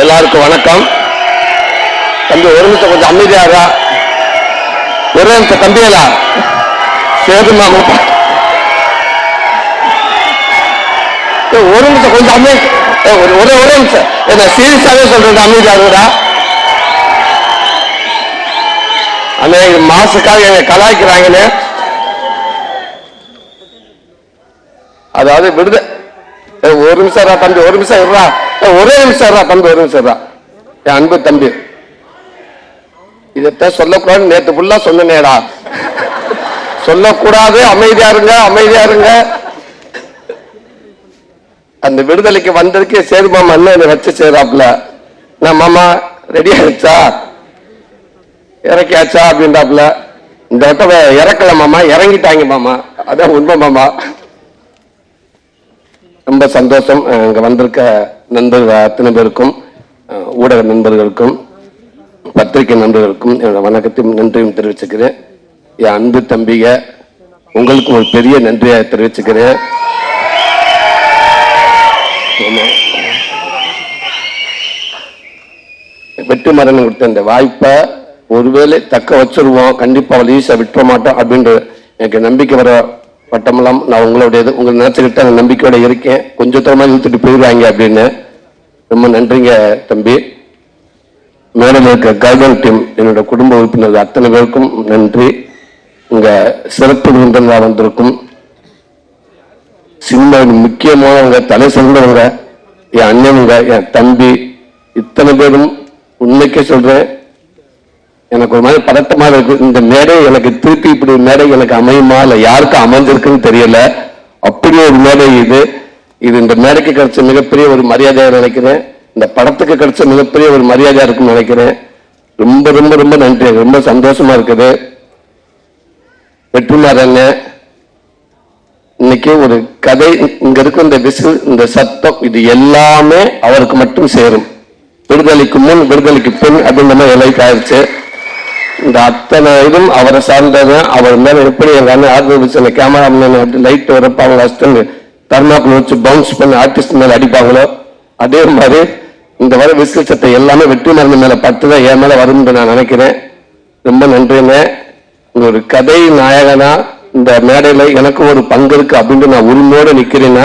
எல்லாருக்கும் வணக்கம். தம்பி ஒரு நிமிஷம் கொஞ்சம் அமைதியாரா ஒரே நிமிஷம் தம்பியலா சேதுமா ஒரு நிமிஷம் கொஞ்சம் அமை ஒரு ஒரே ஒரே நிமிஷம். என்ன சீரியஸாவே சொல்றேன் அமைதியாருடா அண்ணே மாசுக்காக எங்க கலாய்க்கிறாங்கன்னு அதாவது விடுத ஒரு நிமிஷம் தம்பி ஒரு நிமிஷம் இருடா. ஒரே நிமிஷம் இருடா தம்பி ஒரு நிமிஷம் தான் என் அன்பு தம்பி. இதைத்தான் சொல்லக்கூடாது நேற்று ஃபுல்லா சொன்னேடா சொல்லக்கூடாது அமைதியா இருங்க அமைதியா இருங்க. அந்த விடுதலைக்கு வந்ததுக்கு சேது மாமா அண்ணன் என்னை வச்சு செய்யறாப்ல நான் மாமா ரெடி ஆயிடுச்சா? இறக்கியாச்சா அப்படின்றாப்ல இந்த வட்டம் இறக்கல மாமா இறங்கிட்டாங்க மாமா. அதான் உண்மை மாமா. ரொம்ப சந்தோஷம் இங்க வந்திருக்க நண்பர்கள் அத்தனை பேருக்கும் ஊடக நண்பர்களுக்கும் பத்திரிகை நண்பர்களுக்கும் என்னோட வணக்கத்தையும் நன்றியும் தெரிவிச்சுக்கிறேன். என் அன்பு தம்பிக உங்களுக்கு ஒரு பெரிய நன்றியை தெரிவிச்சுக்கிறேன். வெற்றி மரணம் கொடுத்த இந்த வாய்ப்பை ஒருவேளை தக்க வச்சிருவோம். கண்டிப்பாக ஈஸியாக விட்டுற மாட்டோம் அப்படின்ற எனக்கு நம்பிக்கை வர பட்டமெல்லாம் நான் உங்களுடையது உங்களை நினைச்சுக்கிட்டு அந்த நம்பிக்கையோட இருக்கேன். கொஞ்சம் தரமாக இழுத்துட்டு போயிடுவாங்க அப்படின்னு. ரொம்ப நன்றிங்க தம்பி. மேடம் இருக்க கைடன் டீம் என்னோட குடும்ப உறுப்பினர்கள் அத்தனை பேருக்கும் நன்றி. இங்க சிறப்பு விருந்தினராக வந்திருக்கும். சினிமாவின் முக்கியமானவங்க தலை சிறந்தவங்க என் அண்ணனுங்க என் தம்பி. இத்தனை பேரும் உண்மைக்கே சொல்றேன். எனக்கு ஒரு மாதிரி பதட்டமா இருக்கு. இந்த மேடை எனக்கு திருப்பி இப்படி மேடை எனக்கு அமையுமா? இல்ல யாருக்கு அமைஞ்சிருக்குன்னு தெரியல. அப்படி ஒரு மேடை இது. இது இந்த மேடைக்கு கிடைச்ச மிகப்பெரிய ஒரு மரியாதையா நினைக்கிறேன். இந்த படத்துக்கு கிடைச்ச மிகப்பெரிய ஒரு மரியாதையா இருக்குன்னு நினைக்கிறேன். ரொம்ப ரொம்ப ரொம்ப நன்றி. ரொம்ப சந்தோஷமா இருக்குது. வெற்றிமாறன் இன்னைக்கு ஒரு கதை இங்க இருக்க இந்த விசில் இந்த சத்தம் இது எல்லாமே அவருக்கு மட்டும் சேரும். விடுதலைக்கு முன் விடுதலைக்கு பின் அப்படின்ற மாதிரி எல்லாம் ஆயிடுச்சு. இந்த அத்தனை இதுவும் அவரை சார்ந்தது. அவர் மேல எப்படி எங்க அண்ணன் ஆர்வம் வச்சு லைட் வரப்ப அவங்க ஹஸ்பண்ட் தர்மாக்குள் வச்சு பவுன்ஸ் பண்ணி ஆர்டிஸ்ட் மேல அடிப்பாங்களோ அதே மாதிரி இந்த வர விசில் சட்டை எல்லாமே வெற்றி மருந்து மேல பட்டுதான் என் மேல வரும்னு நான் நினைக்கிறேன். ரொம்ப நன்றிங்க. ஒரு கதை நாயகனா இந்த மேடையில எனக்கு ஒரு பங்கு இருக்கு அப்படின்னு நான் உரிமையோட நிக்கிறேன்னா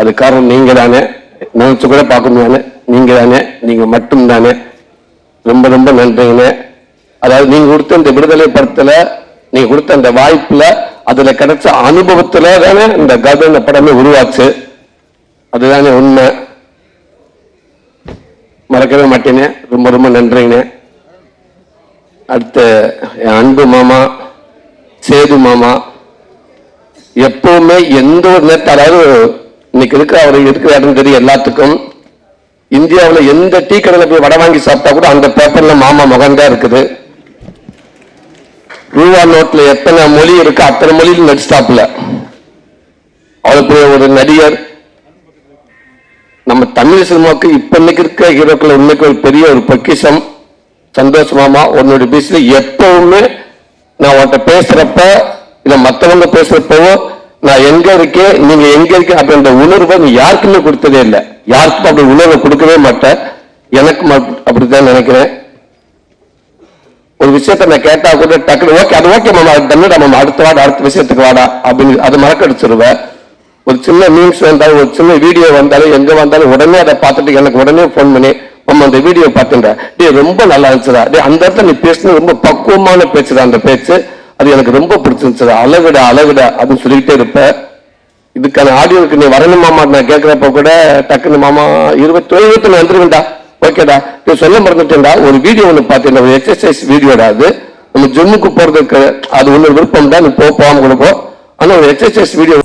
அது காரணம் நீங்க தானே நினைச்சு கூட பார்க்க முடியாது நீங்க தானே நீங்க மட்டும் தானே ரொம்ப ரொம்ப நன்றிங்க. அதாவது நீங்க கொடுத்த இந்த விடுதலை படத்துல நீங்க கொடுத்த அந்த வாய்ப்புல அதுல கிடைச்ச அனுபவத்துல தானே இந்த கதை இந்த படமே உருவாச்சு. அதுதானே உண்மை. மறக்கவே மாட்டேனே. ரொம்ப ரொம்ப நன்றிங்க. அடுத்து என் அன்பு மாமா சேது மாமா எப்பவுமே எந்த ஒரு நேரத்தில் அதாவது இன்னைக்கு இருக்கிற அவர் இருக்கிற இடம் தெரியும் எல்லாத்துக்கும். இந்தியாவில் எந்த டீ கடையில் போய் வடை வாங்கி சாப்பிட்டா கூட அந்த பேப்பரில் மாமா முகம் தான் இருக்குது. ரூபா நோட்ல எத்தனை மொழி இருக்கு அத்தனை மொழியில் நடிச்சிட்டாப்புல அவளுக்கு ஒரு நடிகர் நம்ம தமிழ் சினிமாவுக்கு இப்ப இன்னைக்கு இருக்க ஹீரோக்கள் உண்மைக்கு ஒரு பெரிய ஒரு பொக்கிஷம். சந்தோஷ் மாமா உன்னோட பேசுல எப்பவுமே நான் உன்கிட்ட பேசுறப்ப இல்ல மத்தவங்க பேசுறப்பவோ நான் எங்க இருக்கேன் நீங்க எங்க இருக்கேன் அப்படின்ற உணர்வை நீ யாருக்குமே கொடுத்ததே இல்லை. யாருக்கும் அப்படி உணர்வை கொடுக்கவே மாட்டேன் எனக்கு அப்படித்தான் நினைக்கிறேன். ஒரு விஷயத்த நான் கேட்டா கூட டக்குனு ஓகே அது ஓகே மாமா அது தண்ணிடா மாமா அடுத்த வாடா அடுத்த விஷயத்துக்கு வாடா அப்படின்னு அது மறக்கடிச்சிருவேன் ஒரு சின்ன மீம்ஸ் வந்தாலும் ஒரு சின்ன வீடியோ வந்தாலும் எங்க வந்தாலும் உடனே அதை பார்த்துட்டு எனக்கு உடனே ஃபோன் பண்ணி மாமா அந்த வீடியோ பார்த்துட்டேன் டே ரொம்ப நல்லா இருந்துச்சுடா. டே அந்த இடத்துல நீ பேசுனது ரொம்ப பக்குவமான பேச்சுடா அந்த பேச்சு. அது எனக்கு ரொம்ப பிடிச்சிருந்துச்சுடா. அளவிட அளவிட அப்படின்னு சொல்லிக்கிட்டே இருப்பேன் இதுக்கான ஆடியோக்கு நீ வரணும் மாமா நான் கேட்கிறப்ப கூட டக்குன்னு மாமா இருபத்தி இருபத்தி வந்துருவேன்டா. ஓகேடா நீ சொல்ல மறந்துட்டேன்டா. ஒரு வீடியோ ஒன்று பார்த்தேன் ஒரு எக்ஸசைஸ் வீடியோடா அது. நம்ம ஜிம்முக்கு போறதுக்கு அது ஒன்று விருப்பம் தான் நீ போகாமல் போகாம ஆனால் ஆனா ஒரு எக்ஸசைஸ் வீடியோ